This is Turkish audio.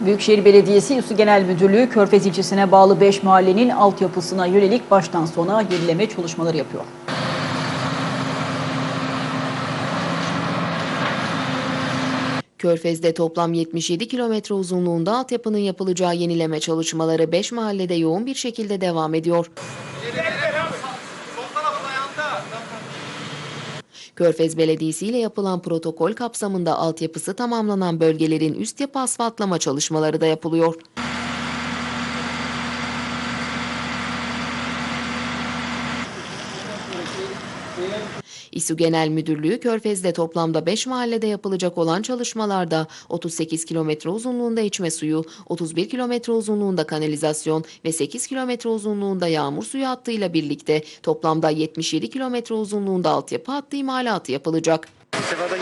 Büyükşehir Belediyesi Üssü Genel Müdürlüğü Körfez ilçesine bağlı 5 mahallenin altyapısına yönelik baştan sona yenileme çalışmaları yapıyor. Körfez'de toplam 77 kilometre uzunluğunda altyapının yapılacağı yenileme çalışmaları 5 mahallede yoğun bir şekilde devam ediyor. Körfez Belediyesi ile yapılan protokol kapsamında altyapısı tamamlanan bölgelerin üst yapı asfaltlama çalışmaları da yapılıyor. İSU Genel Müdürlüğü Körfez'de toplamda 5 mahallede yapılacak olan çalışmalarda 38 kilometre uzunluğunda içme suyu, 31 kilometre uzunluğunda kanalizasyon ve 8 kilometre uzunluğunda yağmur suyu hattıyla birlikte toplamda 77 kilometre uzunluğunda altyapı hattı imalatı yapılacak. Sefada.